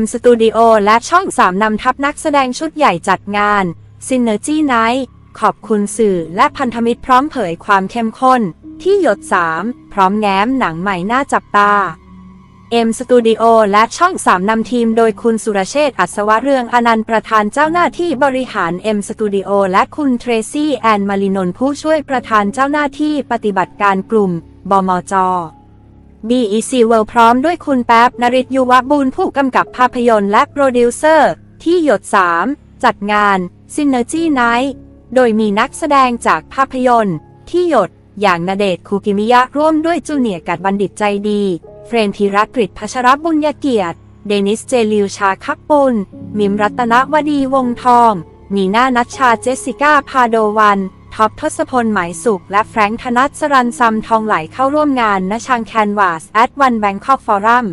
M Studio และช่อง3นำทัพนักแสดงชุดใหญ่จัดงาน Synergy Night ขอบคุณสื่อและพันธมิตรพร้อมเผยความเข้มข้น ที่หยด 3 พร้อมแง้มหนังใหม่น่าจับตา M Studio และช่อง3นำทีมโดยคุณสุรเชษฐ์อัศวะเรืองอนันต์ประธานเจ้าหน้าที่บริหาร M Studio และคุณเทรซี่แอนมารินนผู้ช่วยประธานเจ้าหน้าที่ปฏิบัติการกลุ่ม บมจ BEC World พร้อมด้วยคุณแป๊บนริศยุวบุญผู้กำกับภาพยนตร์และโปรดิวเซอร์ ที่หยด 3 จัดงาน Synergy Night โดยมีนักแสดงจากภาพยนตร์ ที่หยด อย่างนาเดชคูกิมิยะร่วมด้วยจูเนียร์กัดบัณฑิตใจดี เฟรมธีรกฤษพัชรบุญญเกียรติ เดนิสเจลิวชาคับปุลมิมรัตนวดีวงทองนีน่านัชชาเจสสิก้าพาโดวัน ท็อปทศพลหมายสุข และแฟรงค์ธนัทสรันซัมทองไหลเข้าร่วมงานณชังแคนวาสแอดวันแบงคอกฟอรัม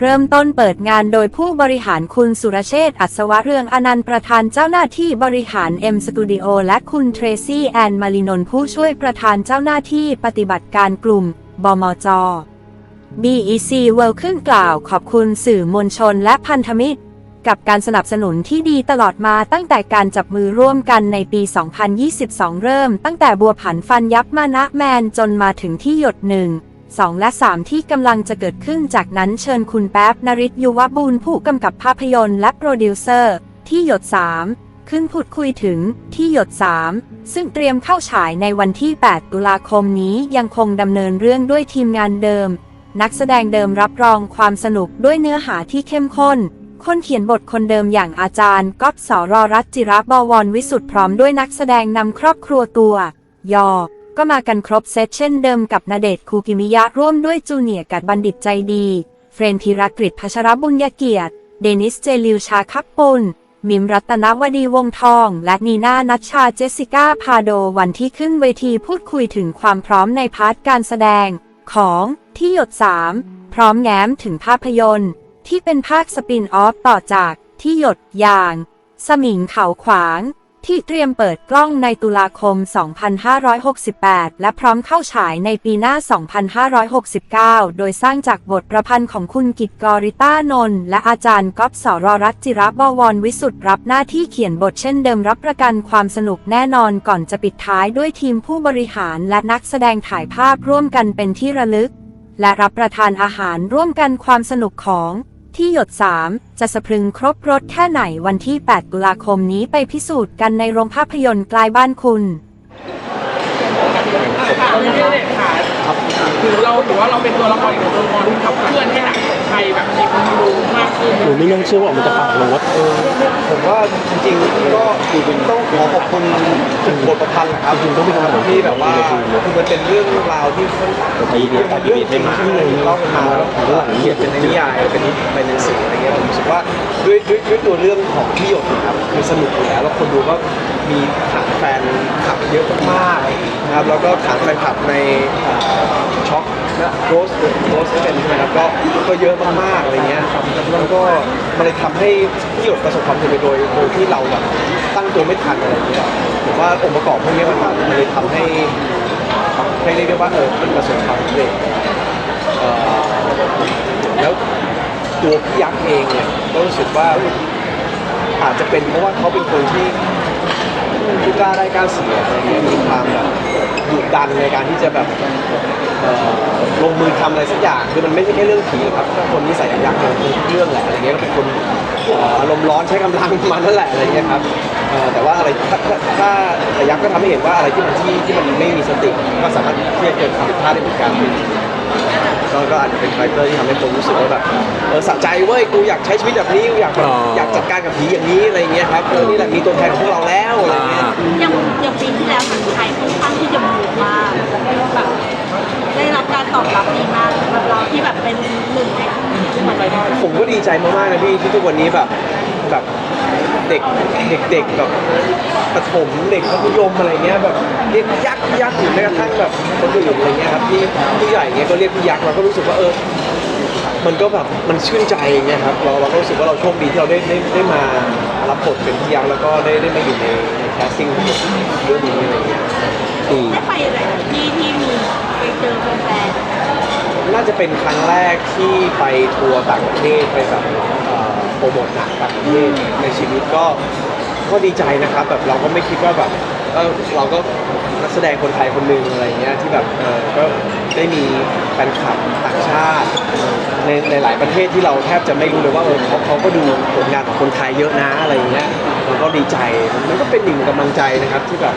เริ่มต้นเปิดงานโดยผู้บริหารคุณสุรเชษฐ์อัศวะเรืองอนันต์ประธานเจ้าหน้าที่บริหาร M Studio และคุณเทรซี่แอนมารินนผู้ช่วยประธานเจ้าหน้าที่ปฏิบัติการกลุ่ม บมจ BEC World ขึ้นกล่าวขอบคุณสื่อมวลชนและพันธมิตร กับการสนับสนุนที่ดีตลอดมาตั้งแต่การจับมือร่วมกันในปี 2022 เริ่ม ตั้งแต่บัวผันฟันยับมานะแมนจนมาถึงที่หยดหนึ่ง2และ 3 ที่กำลังจะเกิดขึ้นจากนั้นเชิญคุณแป๊บนริศยุวบุญผู้กำกับภาพยนตร์และโปรดิวเซอร์ ที่หยด 3 ขึ้นพูดคุยถึงที่หยด 3 ซึ่งเตรียมเข้าฉายในวันที่ 8 ตุลาคมนี้ยังคงดำเนินเรื่องด้วยทีมงานเดิม นักแสดงเดิมรับรองความสนุกด้วยเนื้อหาที่เข้มข้น คนเขียนบทคนเดิมอย่างอาจารย์ก๊อฟสรรัตจิระบวรวิสุทธ์พร้อมด้วยนักแสดงนำครอบครัวตัวยอ ก็มากันครบเซตเช่นเดิมกับนาเดชคูกิมิยะร่วมด้วยจูเนียร์กัดบัณฑิตใจดี เฟรนธีรกฤษพัชรบุญญเกียรติ เดนิสเจลิวชาคับปุลมิมรัตนวดีวงทอง และนีน่านัชชาเจสสิก้าพาโดวันที่ขึ้นเวทีพูดคุยถึงความพร้อมในพาร์ทการแสดง ของที่หยด3พร้อมแง้มถึงภาพยนตร์ ที่เป็นภาคสปินออฟต่อจากที่หยดยางสมิงเขาขวาง ที่เตรียมเปิดกล้องในตุลาคม 2568 และพร้อมเข้าฉายในปีหน้า 2569 โดยสร้างจากบทประพันธ์ของคุณกิตกอริต้านนท์และอาจารย์ก๊อฟสรรัตจิระบวรวิสุทธ์รับหน้าที่เขียนบทเช่นเดิมรับประกันความสนุกแน่นอนก่อนจะปิดท้ายด้วยทีมผู้บริหารและนักแสดงถ่ายภาพร่วมกันเป็นที่ระลึก และรับประทานอาหารร่วมกันความสนุกของ ที่หยด 3 จะสะพรึงครบรถแค่ไหนวันที่ 8 ตุลาคมนี้ไปพิสูจน์กันในโรงภาพยนตร์กลายบ้านคุณ ค่ะไม่ได้เลยค่ะถือเราถือว่าเราเป็นตัวละครอีกตัวละครที่ขับเคลื่อนให้หนังของไทยแบบ มีคนดูมากขึ้น หนูไม่น่าเชื่อว่ามันจะปากรถผมว่าจริงๆก็ต้องขอขอบคุณถึงบทประพันธ์แหละครับจริงๆต้องมีคำถามที่แบบว่าคือมันเป็นเรื่องราวที่ค่อนข้างแต่ดีดีแต่ดีดีให้มาที่เล่ากันมาแล้วก็เขียนเป็นนิยายเป็นเป็นหนังสืออะไรเงี้ยผมรู้สึกว่าด้วยด้วยด้วยตัวเรื่องของพี่หยดนะครับคือสนุกอยู่แล้วแล้วคนดูก็มีฐานแฟนคลับเยอะมากๆนะครับแล้วก็ฐานแฟนคลับในช็อค และโรสโรสเป็นใช่ไหมครับก็ก็เยอะมากๆอะไรเงี้ยแล้วก็มันเลยทำให้พี่หยดประสบความสำเร็จโดยโดยที่เราแบบตั้งตัวไม่ทันอะไรเงี้ยผมว่าองค์ประกอบพวกนี้มันมันเลยทำให้ให้เรียกได้ว่าเออมันประสบความสำเร็จเอ่อแล้วตัวพี่ยักษ์เองเนี่ยก็รู้สึกว่าอาจจะเป็นเพราะว่าเขาเป็นคนที่ที่กล้าได้กล้าเสียอะไรเงี้ยมีความแบบดุดันในการที่จะแบบ เอ่อลงมือทำอะไรสักอย่างคือมันไม่ใช่แค่เรื่องผีหรอกครับถ้าคนนิสัยยักษ์เนี่ยคือเรื่องแหละอะไรเงี้ยก็เป็นคนเอ่ออารมณ์ร้อนใช้กำลังมันนั่นแหละอะไรเงี้ยครับเอ่อแต่ว่าอะไรถ้าถ้าถ้าแต่ยักษ์ก็ทำให้เห็นว่าอะไรที่มันที่ที่มันไม่มีสติก็สามารถที่จะเกิดความผิดพลาดได้เหมือนกัน ก็ก็อาจจะเป็นคาแรคเตอร์ที่ทำให้คนรู้สึกว่าแบบเออสะใจเว้ยกูอยากใช้ชีวิตแบบนี้กูอยากแบบอ๋อออยากจัดการกับผีอย่างนี้อะไรเงี้ยครับเออนี่แหละมีตัวแทนของพวกเราแล้วอะไรเงี้ยอย่างอย่างปีที่แล้วหนังไทยค่อนข้างที่จะบูมมากแบบได้รับการ ตอบรับดีมากสำหรับเราที่แบบเป็นหนึ่งในที่มันไปได้ผมก็ดีใจมากๆนะพี่ที่ทุกวันนี้แบบแบบเด็กเด็กๆแบบประถมเด็กมัธยมอะไรเงี้ยแบบเรียกยักษ์ยักษ์หรือแม้กระทั่งแบบคนอื่นอะไรเงี้ยครับที่ผู้ใหญ่เงี้ยก็เรียกพี่ยักษ์เราก็รู้สึกว่าเออมันก็แบบมันชื่นใจเงี้ยครับเราเราก็รู้สึกว่าเราโชคดีที่เราได้ได้ได้มารับบทเป็นพี่ยักษ์แล้วก็ได้ได้มาอยู่ในในแคสติ้งเรื่องนี้อะไรเงี้ยอืม ได้ไปหลายที่ที่มีไป เจอแฟนน่าจะเป็นครั้งแรกที่ไปทัวร์ต่างประเทศไปแบบเอ่อโปรโมทหนังต่างประเทศในชีวิตก็ก็ดีใจนะครับแบบเราก็ไม่คิดว่าแบบเออเราก็นักแสดงคนไทยคนหนึ่งอะไรเงี้ยที่แบบเออก็ได้มีแฟนคลับต่างชาติในในหลายประเทศที่เราแทบจะไม่รู้เลยว่าเออเขาเขาก็ดูผลงานของคนไทยเยอะนะอะไรเงี้ย มันก็ดีใจมันก็เป็นหนึ่งกำลังใจนะครับที่แบบ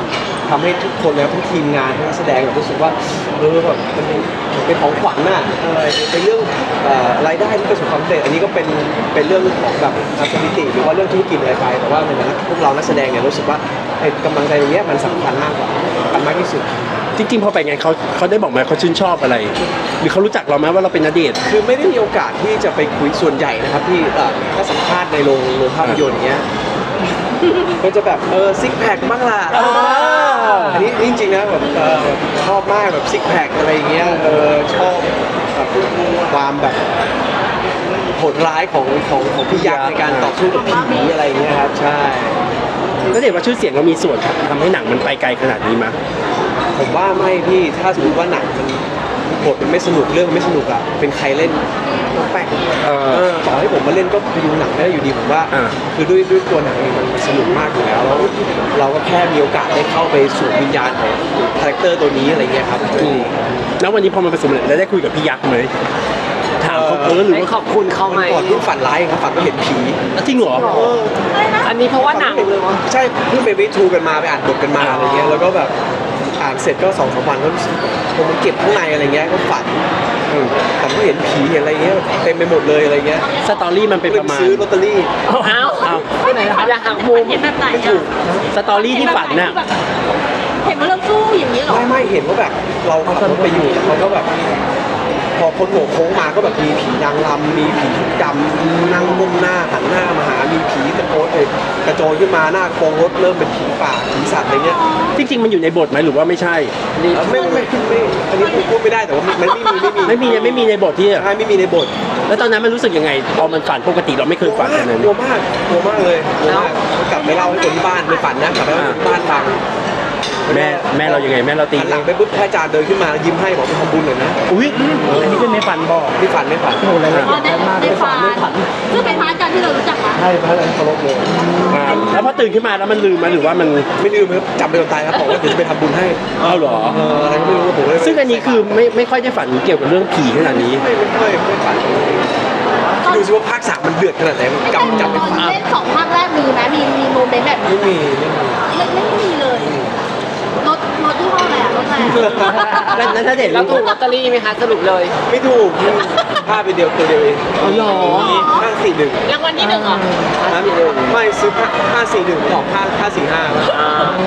ทำให้ทุกคนแล้วทั้งทีมงานทั้งนักแสดงแบบรู้สึกว่าเออแบบมันเป็นมันเป็นของขวัญน่ะเออเป็นเรื่องเอ่อรายได้ที่ประสบความสำเร็จอันนี้ก็เป็นเป็นเรื่องของแบบสถิติหรือว่าเรื่องธุรกิจอะไรไปแต่ว่าในฐานะพวกเรานักแสดงเนี่ยรู้สึกว่าไอ้กำลังใจตรงเนี้ยมันสำคัญมากกว่าสำคัญมากที่สุด จริงๆพอไปงานเขาเขาได้บอกไหมเขาชื่นชอบอะไร หรือเขารู้จักเราไหมว่าเราเป็นนเดชน์ คือไม่ได้มีโอกาสที่จะไปคุยส่วนใหญ่นะครับที่เอ่อถ้าสัมภาษณ์ในโรงโรงภาพยนตร์เงี้ย ก็จะแบบเออซิกแพคบ้างล่ะอ่า อันนี้จริงๆนะแบบเออชอบมากแบบซิกแพคอะไรเงี้ยเออชอบแบบความแบบโหดร้ายของของของพี่ยักษ์ในการต่อสู้กับผีอะไรเงี้ยครับใช่นเดชน์ว่าชื่อเสียงเรามีส่วนทำให้หนังมันไปไกลขนาดนี้มั้ย ผมว่าไม่พี่ ถ้าสมมติว่าหนังมัน บทมันไม่สนุกเรื่องมันไม่สนุกอะเป็นใครเล่นต้องแปลกเออเออต่อให้ผมมาเล่นก็ไปดูหนังไม่ได้อยู่ดีผมว่าอ่าคือด้วยด้วยตัวหนังเองมันสนุกมากอยู่แล้วแล้วเราก็แค่มีโอกาสได้เข้าไปสู่วิญญาณของคาแรคเตอร์ตัวนี้อะไรเงี้ยครับอืมแล้ววันนี้พอมันประสบความสำเร็จแล้วได้คุยกับพี่ยักษ์ไหมถามเขาเออหรือได้ว่าขอบคุณเขาไหม ก่อนเพิ่งฝันร้ายครับฝันว่าเห็นผีจริงเหรอ เอออันนี้เพราะว่าหนังเลยวะใช่เพิ่งไปวิทูกันมาไปอ่านบทกันมาอะไรเงี้ยแล้วก็แบบ อ่านเสร็จก็สองสามวันก็รู้สึกผมมันเก็บข้างในอะไรเงี้ยก็ฝันอืมฝันว่าเห็นผีเห็นอะไรเงี้ยเต็มไปหมดเลยอะไรเงี้ยสตอรี่มันเป็นเลยประมาณ ซื้อลอตเตอรี่อ้าวอ้าวไปไหนนะครับอย่าหักมุมเห็นแบบไหนไม่อะถูกสตอรี่ที่ฝันน่ะ เห็นว่าเราสู้อย่างนี้เหรอ ไม่ไม่เห็นว่าแบบเราขับรถไปอยู่แล้วเขาก็แบบ พอพ้นหัวโค้งมาก็แบบมีผีนางรำมีผีชุดดำนั่งก้มหน้าหันหน้ามาหามีผีตะโกนเอ้ยกระโจนขึ้นมาหน้ากระโปรงรถเริ่มเป็นผีป่าผีสัตว์อะไรเงี้ยจริงๆมันอยู่ในบทไหมหรือว่าไม่ใช่ เอ่อไม่ไม่ไม่อันนี้พูดไม่ได้แต่ว่ามันไม่มีไม่มีไม่มีไม่มีในบทที่ ใช่ไม่มีในบทแล้วตอนนั้นมันรู้สึกยังไงพอมันฝันปกติเราไม่เคยฝันแบบนั้นกลัวมากกลัวมากเลยกลัวมากกลับไปเล่าให้คนที่บ้านไปฝันนะกลับไปเล่าให้คนที่บ้านฟัง แม่แม่เรายังไงแม่เราตีหันหลังไปปุ๊บพระอาจารย์เดินขึ้นมายิ้มให้บอกไปทำบุญหน่อยนะอุ้ยอันนี้เป็นในฝันบอกไม่ฝันไม่ฝันอ๋อในในฟานซึ่งเป็นพาร์ทการที่เรารู้จักมาใช่พระอาจารย์เคารพเลยอ่าแล้วพอตื่นขึ้นมาแล้วมันลืมไหมหรือว่ามันไม่ลืมครับจำไปจนตายครับบอกว่าเดี๋ยวจะไปทำบุญให้อ้าวเหรอเอออะไรก็ไม่รู้ผมเลยซึ่งอันนี้คือไม่ไม่ค่อยได้ฝันเกี่ยวกับเรื่องผีขนาดนี้ไม่ไม่ค่อยไม่ฝันดูสิว่าภาคสามมันเดือดขนาดไหนมันไม่จำใช่จำตไม่อนฝันเล่นสองภาคแรกมีไหมมีมีโมเมนต์แบบไม่นี้มีไม่มีไม่ไม่มีเลยรถรถที่ ห้ออะไรอะรถอะไรอะแล้วแล้วถ้าเด็กแล้วถูกลอตเตอรี่ไหมคะสรุปเลยไม่ถูกพลาดไปเดียวตัวเดียวเองอ๋อเหรอห้าสี่หนึ่งรางวัลที่หนึ่งเหรอไม่ซื้อห้าสี่หนึ่งออกห้าห้าสี่ห้า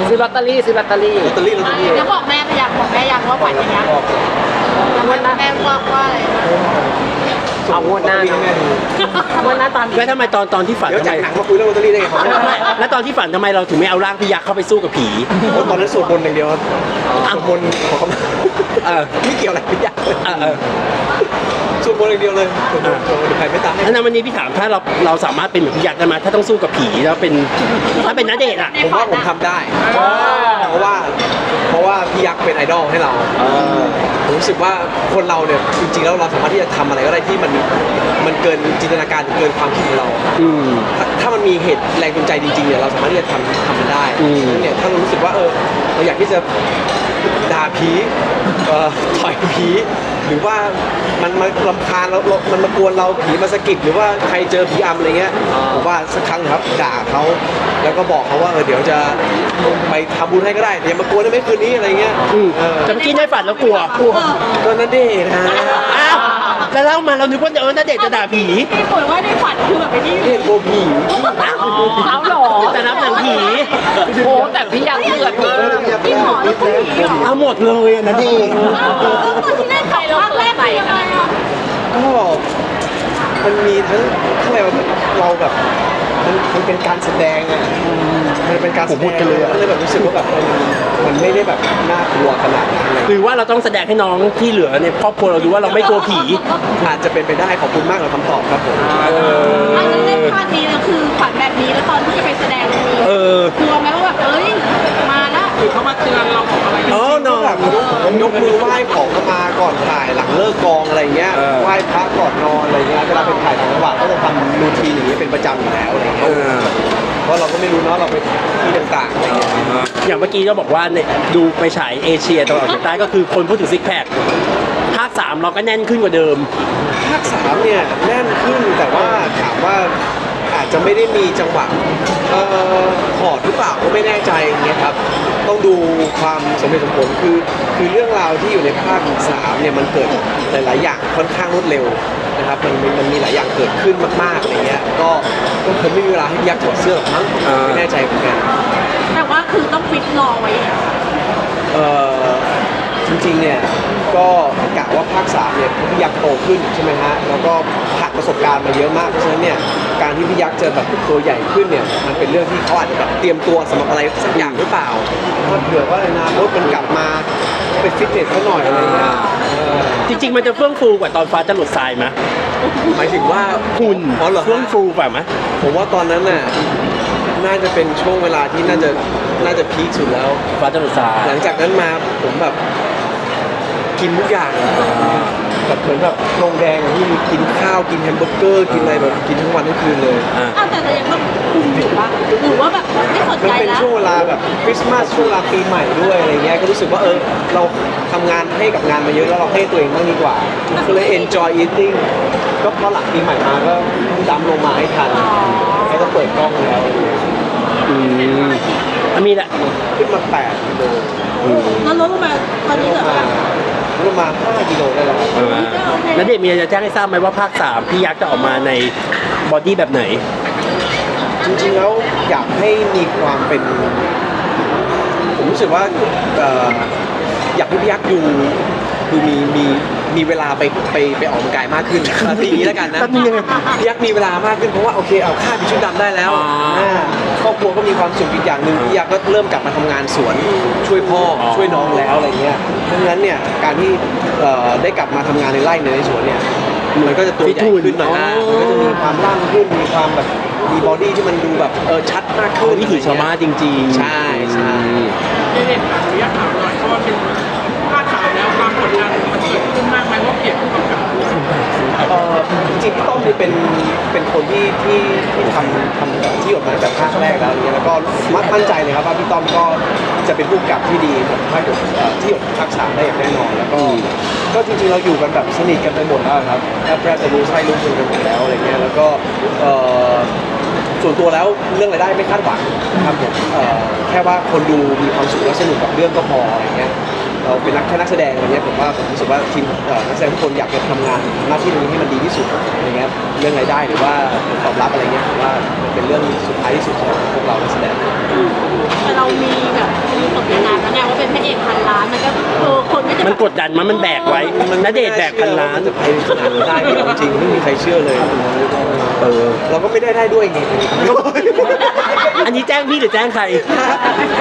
ซื้อลอตเตอรี่ซื้อลอตเตอรี่ลอตเตอรี่ลอตเตอรี่แล้วบอกแม่ไปยังบอกแม่ยังว่าฝันอย่างเงี้ยบอกแล้วแม่แม่ว่าว่าอะไร เอางวดหน้าลอตเตอรี่ให้แม่ดูวันหน้าตามแล้วทำไมตอนตอนที่ฝันเดี๋ยวทำไมจากหนังมาคุยเรื่องลอตเตอรี่ได้ไงครับไม่แล้วตอนที่ฝันทำไมเราถึงไม่เอาร่างพี่ยักษ์เข้าไปสู้กับผี โอ้ตอนนั้นสวดมนต์อย่างเดียวครับสวดมนต์ขอคำเออไม่เกี่ยวอะไรไม่อยากเลยเออเออสวดมนต์อย่างเดียวเลยสวดมนต์สวดมนต์ใครไม่ตายถ้านั้นวันนี้พี่ถามถ้าเราเราสามารถเป็นเหมือนพี่ยักษ์ได้ไหมถ้าต้องสู้กับผีแล้วเป็นถ้าเป็นนัเดชน์อะผมว่าผมทำได้เพราะว่าเพราะ ว่าพี่ยักษ์เป็นไอดอลให้เราผมรู้สึกว่าคนเราเนี่ยจริงๆแล้วเราสามารถที่จะทำอะไรก็ได้ที่มันมันเกินจินตนาการเกินความคิดของเราอืมถ้าถ้ามันมีเหตุแรงจูงใจจริงๆเนี่ยเราสามารถที่จะทำทำมันได้อืมเนี่ยถ้าเรารู้สึกว่าเออเราอยากที่จะ ด่าผีเอ่อต่อยผี หรือว่ามันมาลำคาญเราเรามันมากวนเราผีมาสะกิดหรือว่าใครเจอผีอำอะไรเงี้ยผมว่าสักครั้งครับด่าเขาแล้วก็บอกเขาว่าเออเดี๋ยวจะไปทำบุญให้ก็ได้แต่อย่ามากวนได้ไหมคืนนี้อะไรเงี้ยอืมเออแต่เมื่อกี้ได้ฝันแล้วกลัวก็นั่นเด้นะอ้าวแล้วเล่ามาเรานึกว่าเออนัเดชน์จะด่าผีที่ป่วยว่าในฝันคือแบบไปนี่เห็นโกผี เอาเหรอแต่นับหนังผี โอ้แต่พี่ยังเดือดมากพี่หมอ แล้วผู้หญิงเหรอเอาหมดเลยอะนัเดชน์ตอนที่เล่นสองภาคแรกเป็นยังไงอะก็มันมีทั้งอะไรวะเราแบบมันมันเป็นการแสดงอะมันเป็นการแสดงเลยก็เลยแบบรู้สึกว่าแบบเออมันไม่ได้แบบน่ากลัวขนาดนั้นเลยหรือว่าเราต้องแสดงให้น้องที่เหลือในครอบครัวเราดูว่าเราไม่กลัวผีอาจจะเป็นไปได้ขอบคุณมากกับคำตอบครับผมเออันนั้นเล่นอภาคนี้แล้วคือฝันแบบนี้แล้วตอนที่จะไปแสดงมันมีเออกลัวไหมว่าแบบเอ้ยมาละห รือเขามาเตือนเราของอะไรอ๋อก็แบบยกมือไหว้ขอเข้ามาก่อนถ่ายหลังเลิกกองอะไรเงี้ยว้พระก่อนนอนอะไรเงี้ยเวลาเป็นถ่ายต่างจังหวัดก็จะทำรูทีนอย่างนี้เป็นประจำอยู่แล้วอะไรเงี้ยเพราะเราก็ไม่รู้เนาะเราไปที่ต่างๆอะไรเงี้ยอย่างเมื่อกี้ก็บอกว่าเนี่ยดูไปฉายเอเชียตะวันออกเฉียงใต้ก็คือคนพูดถึงซิกแพคภาคสามเราก็แน่นขึ้นกว่าเดิม ภาคสามเนี่ยแน่นขึ้นแต่ว่าถามว่า อาจจะไม่ได้มีจังหวะเอ่อถอดหรือเปล่าก็ไม่แน่ใจอย่างเงี้ยครับต้องดูความสมเหตุสมผลคือคือเรื่องราวที่อยู่ในภาคสามเนี่ยมันเกิดหลาย ๆ อย่างค่อนข้างรวดเร็วนะครับมันมันมันมีหลายอย่างเกิดขึ้นมากๆอะไรเงี้ยก็ก็คงไม่มีเวลาให้พี่ยักษ์ถอดเสื้อหรอกมั้งอ่า ไม่แน่ใจเหมือนกัน แต่ว่าคือต้องฟิตรอไว้อย่างเงี้ยเอ่อจริงๆเนี่ย ก็กะว่าภาคสามเนี่ยพี่ยักษ์โตขึ้นใช่ไหมฮะแล้วก็ผ่านประสบการณ์มาเยอะมากเพราะฉะนั้นเนี่ยการที่พี่ยักษ์เจอแบบตัวใหญ่ขึ้นเนี่ยมันเป็นเรื่องที่เขาอาจจะแบบเตรียมตัวสำหรับอะไรสักอย่างหรือเปล่าถ้าเผื่อว่าในอนาคตมันกลับมาไปฟิตเนสเขาหน่อยอะไรเงี้ยเออจริง ๆ มันจะเฟื่องฟูกว่าตอนฟ้าจะหลุดทรายไหมหมายถึงว่าหุ่นอ๋อเหรอฮะ เฟื่องฟูกว่าไหมผมว่าตอนนั้นน่ะน่าจะเป็นช่วงเวลาที่น่าจะน่าจะพีคสุดแล้ว ฟ้าจะหลุดทรายหลังจากนั้นมาผมแบบ กินทุกอย่างแบบเหมือนแบบโรงแดงอะที่มีกินข้าวกินแฮมเบอร์เกอร์กินอะไรแบบกินทั้งวันทั้งคืนเลย อ่า อ้าวแต่แต่ยังต้องคุมอยู่ปะหรือว่าแบบไม่สนมันใจเป็นแล้ว ช่วงเวลาแบบคริสต์มาสช่วงเวลาปีใหม่ด้วยอะไรเงี้ยก็รู้สึกว่าเออเราทำงานให้กับงานมาเยอะแล้วเราให้ตัวเองบ้างดีกว่าก็เลย enjoy eating ก็พอหลังปีใหม่มาก็ดำลงมาให้ทันแล้วก็เปิดกล้องแล้วอะไรเงี้ยอืมอันมีแหละขึ้นมา8กิโลแล้วลดลงมาตอนนี้เหลือมาลดมา5กิโลได้แล้วแล้วเด็กมีอะไรจะแจ้งให้ทราบไหมว่าภาคสามพี่ยักษ์จะออกมาในบอดี้แบบไหน จริงๆแล้วอยากให้มีความเป็น ผมรู้สึกว่าเอ่ออยากให้พี่ยักษ์ดูคือมีมี มีเวลาไปไปไปออกกำลังกายมากขึ้นเอาทีนี้แล้วกันนะแป๊บนึงยังไง พี่ยักษ์มีเวลามากขึ้นเพราะว่าโอเคเอาค่าพิชุดดำได้แล้วอ่าอ่าครอบครัวก็มีความสุขอีกอย่างหนึ่งพี่ยักษ์ก็เริ่มกลับมาทำงานสวนช่วยพ่อออ ช่วยน้องแล้วอะไรเงี้ยเพราะฉะนั้นเนี่ยการที่เอ่อได้กลับมาทำงานในไร่ในสวนเนี่ยมันก็จะตัวใหญ่ขึ้นหน่อยนะมันก็จะมีความร่างขึ้นมีความแบบมีบอดี้ที่มันดูแบบเออชัดมากขึ้น วิถีชาวบ้านจริงๆใช่ใช่เด็กๆขออนุญาตถามหน่อยเพราะว่าเป็นภาคสามแล้วความกดดันมันเกิดขึ้น มากไมว่าเปลี่ยนผู้กำกับเอ่อจริงๆพี่ต้อมนี่เป็นเป็นคนที่ที่ที่ทำทำที่หยดมาตั้งแต่ภาคแรกแล้วอย่างเงี้ยแล้วก็มั่นใจเลยครับว่าพี่ต้อมก็จะเป็นผู้กำกับที่ดีของภาคหยดเอ่อที่หยดภาคสามได้อย่างแน่นอนแล้วก็ก็จริงๆเราอยู่กันแบบสนิทกันไปหมดแล้วครับแทบแทบจะรู้ไส้รู้มือกันหมดแล้วอะไรเงี้ยแล้วก็เอ่อ ส่วนตัวแล้วเรื่องรายได้ไม่คาดหวังนะครับผมเอ่อแค่ว่าคนดูมีความสุขและสนุกกับเรื่องก็พออะไรเงี้ย เราเป็นนักแค่นักแสดงอะไรเงี้ยผมว่าผมรู้สึกว่าทีมเอ่อนักแสดงทุกคนอยากจะทำงานหน้าที่ตรงนี้ให้มันดีที่สุดอะไรเงี้ยเรื่องรายได้หรือว่าผลตอบรับอะไรเงี้ยผมว่ามันเป็นเรื่องสุดท้ายที่สุดสำหรับพวกเรานักแสดง แต่เรามีแบบมีผลงานแล้วไงว่าเป็นพระเอกพันล้านมันก็เออคนก็จะมันกดดันมันมันแบกไว้มันณเดชน์แบกพันล้าน จะไปขนาดนั้นได้เอาจริงไม่มีใครเชื่อเลย เออ เราก็ไม่ได้ได้ด้วยไง อันนี้แจ้งพี่หรือแจ้งใคร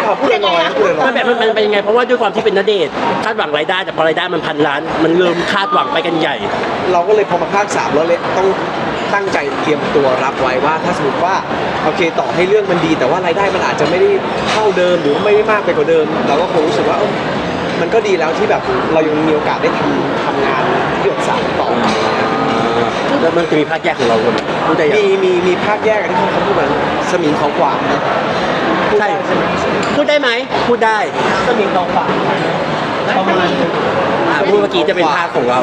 เอาพูดลอยๆนะพูดลอยมันแบบมันมันเป็นยังไง เพราะว่าด้วยความที่เป็นนเดชน์คาดหวังรายได้แต่พอรายได้มันพันล้าน มันเริ่มคาดหวังไปกันใหญ่ๆเราก็เลยพอมาภาคสามแล้วเลยต้องตั้งใจเตรียมตัวรับไว้ว่า ถ้าสมมติว่าโอเคต่อให้เรื่องมันดี แต่ว่ารายได้มันอาจจะไม่ได้เท่าเดิมหรือไม่ได้มากไปกว่าเดิมเราก็คงรู้สึกว่าเอ้ามันก็ดีแล้วที่แบบเรายังมีโอกาสได้ทำทำงานที่หยดสามต่อไป แล้วมันจะมีภาคแยกของเราด้วยไหมพูดได้ยังมีมีมีภาคแยกอันที่เขาพูดเหมือนสมิงของขวางพูดใช่ได้ใช่ไหมพูดได้ไหมพูดได้สมิงของขวางประมาณอ่าพูดเมื่อกี้จะเป็นภาคของเรา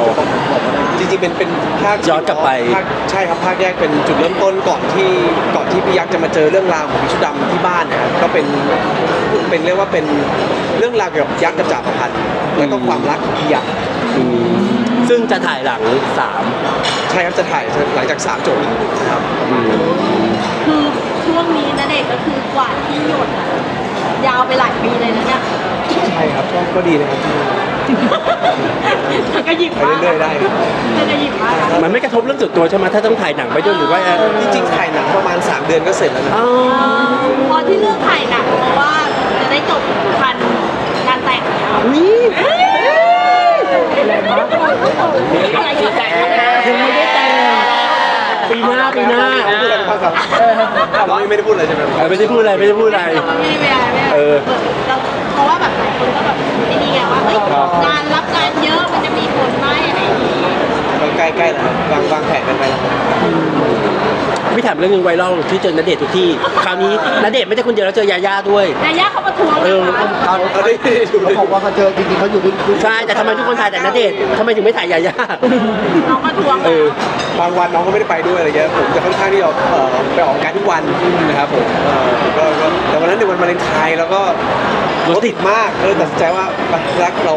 จริงๆเป็นเป็นภาคย้อนกลับไป ภาคใช่ครับภาคแยกเป็นจุดเริ่มต้นก่อนที่ก่อนที่พี่ยักษ์จะมาเจอเรื่องราวของพี่ชุดดำที่บ้านนะครับก็เป็นเป็นเรียกว่าเป็นเรื่องราวเกี่ยวกับยักษ์กับจ่าประพันธ์แล้วก็ความรักของพี่ยักษ์อืม ซึ่งจะถ่ายหลังสามใช่ครับจะถ่ายหลังจากสามจบนะครับอืมคือช่วงนี้นะเด็กก็คือกว่าที่หยดอะยาวไปหลายปีเลยนะเนี่ยใช่ครับก็ก็ดีนะครับเธอก็หยิบไปมากเรื่อยๆได้เธอก็หยิบมากนะมันไม่กระทบเรื่องส่วนตัวใช่ไหมถ้าต้องถ่ายหนังไปด้วยหรือว่าจริงๆถ่ายหนังประมาณ 3 เดือนก็เสร็จแล้วนะ อ๋อพอที่เลือกถ่ายหนังเพราะว่าจะได้จบทันงานแต่ง นี่ อะไรอยู่แต่งนะยังไม่ได้แต่งปีหน้าปีหน้าพูดอะไรบ้างครับเราไม่ได้พูดอะไรใช่ไหมเออไม่ได้พูดอะไรไม่ได้พูดอะไรเราไม่ได้เวลาไม่ได้เออเราเพราะว่าแบบหลายคนก็แบบไอ้นี่ไงว่าเฮ้ยงานรับงานเยอะมันจะมีผลไหมอะไรอย่างนี้ใกล้ๆแล้วครับวางวางแผนกันไปแล้วครับ พี่ถามเรื่องหนึงไวรัลที่เจอณเดชน์ทุกที่ คราวนี้ณเดชน์ไม่ใช่คนเดียวแล้วเจอยาย่าด้วยยาย่าเขามาทวงเออนะคะเขาได้ดูเขาบอกว่าเขาเจอจริงๆเขาอยู่ด้วยใช่แต่ทำไมทุกคนถ่ายแต่ณเดชน์ทำไมถึงไม่ถ่ายยาย่าน้องมาทวงเออ บางวันน้องก็ไม่ได้ไปด้วยอะไรเงี้ยผมจะค่อนข้างที่จะเอ่อไปออกงานทุกวันนะครับผมเอ่อก็ก็แต่วันนั้นในวันวาเลนไทน์แล้วก็รถติดมากก็เลยตัดสินใจว่าไปรักเรา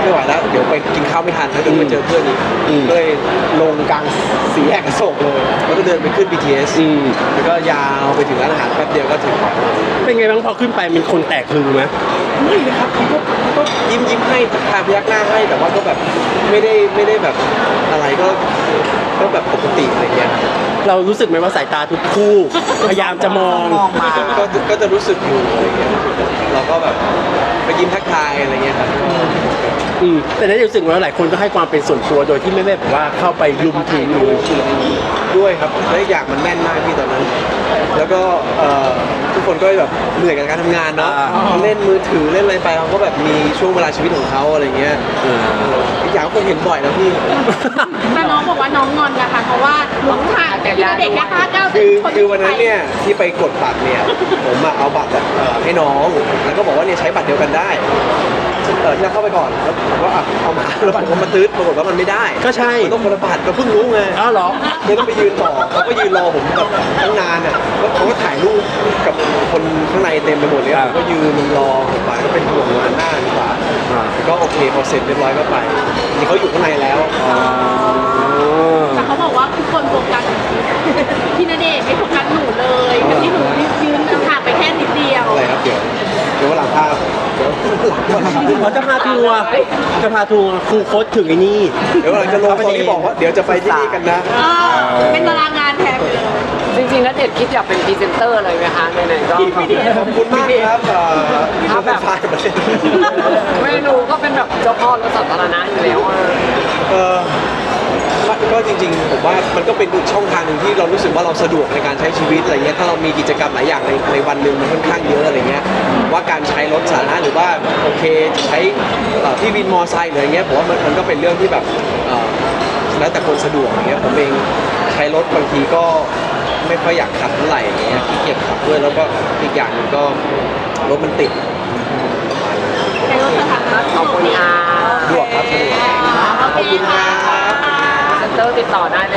ไม่ไหวแล้ว เดี๋ยวไปกินข้าวไม่ทันแล้วเดี๋ยวไปเจอเพื่อนอีกอืม ก็เลยลงกลางสีแยกอโศกเลยแล้วก็เดินไปขึ้น BTS อืมแล้วก็ยาวไปถึงร้านอาหารแป๊บเดียวก็ถึง เป็นไงบ้างพอขึ้นไปมันคนแตกคือไหม ไม่เลยครับเขาก็เขาก็ยิ้มยิ้มให้ทาพยักหน้าให้แต่ว่าก็แบบไม่ได้ไม่ได้แบบอะไรก็ ก็แบบปกติอะไรเงี้ยเรารู้สึกไหมว่าสายตาทุกคู่ พยายามจะมองก็ก็จะรู้สึกอยู่อะไรเงี้ยเราก็แบบไปยิ้มทักทายอะไรเงี้ยครับอืมแต่ในรู้สึกว่าหลายคนก็ให้ความเป็นส่วนตัวโดยที่ไม่ได้แบบว่าเข้าไปลุมถึงหรือด้วยครับและอีกอย่างมันแม่นมากพี่ตอนนั้น แล้วก็เอ่อทุก คนก็แบบเหนื่อยกับการทำงานเนาะเล่นมือถือเล่นอะไรไปเขาก็แบบมีช่วงเวลาชีวิตของเขาอะไรเงี้ยเอออีกอย่างคนเห็นบ่อยนะพี่ แต่น้องบอกว่าน้องงอนนะคะเพราะว่าน้องถ่ายแต่เด็กแค่ห้าเก้าคือคือวันนั้นเนี่ยที่ไปกดบัตรเนี่ย ผมอะเอาบัตรแบบเอ่อให้น้อง แล้วก็บอกว่าเนี่ยใช้บัตรเดียวกันได้เออที่เราเข้าไปก่อนแล้วผมก็อะเอามาแล้วผมก็มาตื้ดปรากฏว่ามันไม่ได้ก็ใช่ มันต้องคนละบัตรเราเพิ่งรู้ไงอ้าวเหรอ เลยต้องไปยืนต่อเขาก็ยืนรอผมแบบตั้งนานอะแล้วเขาก็ถ่ายรูปกับคนข้างในเต็มไปหมดเลยอ่าผมก็ยืนรอผมไปก็เป็นห่วงงานหน้าดีกว่าอ่าก็โอเคพอเสร็จเรียบร้อยก็ไปจริงๆเขาอยู่ข้างในแล้วแต่เขาบอกว่าทุกคนโฟกัสพี่ณเดชน์ไม่โฟกัสหนูเลยกับที่หนูยืนห่างไปแค่นิดเดียวอะไรครับเดี๋ยวเดี๋ยววันหลังภาพเดี๋ยววันหลังเขาจะพาทัวร์จะพาทัวร์ครูโค้ดถึงไอ้นี่ เดี๋ยววันหลังจะลงตอนที่บอกว่าเดี๋ยวจะไปที่นี่กันนะเออเป็นตารางงานแทนไปเลย จริงๆแล้วเด็ดคิดอยากเป็นพรีเซนเตอร์เลยไหมคะไหนๆก็ ขอบคุณมากครับเอ่อที่เขาเป็นฝ่ายประเทศไม่รู้ก็เป็นแบบเจ้าพ่อรถสาธารณะอยู่แล้วอะเออก็จริงๆผมว่ามันก็เป็นอีกช่องทางหนึ่งที่เรารู้สึกว่าเราสะดวกในการใช้ชีวิตอะไรเงี้ยถ้าเรามีกิจกรรมหลายอย่างในในวันหนึ่งมันค่อนข้างเยอะอะไรเงี้ยว่าการใช้รถสาธารณะหรือว่าโอเคจะใช้เอ่อพี่วินมอไซค์หรืออะไรเงี้ยผมว่ามันมันก็เป็นเรื่องที่แบบเอ่อแล้วแต่คนสะดวกอย่างเงี้ยผมเองใช้รถบางทีก็ ไม่ค่อยอยากขับเท่าไหร่อย่างเงี้ยขี้เกียจขับด้วยแล้วก็อีกอย่างหนึ่งก็รถมันติดในรถสถานะขอบคุณค่ะสะดวกครับสะดวกโอเคค่ะพรีเซนเตอร์ติดต่อได้เลย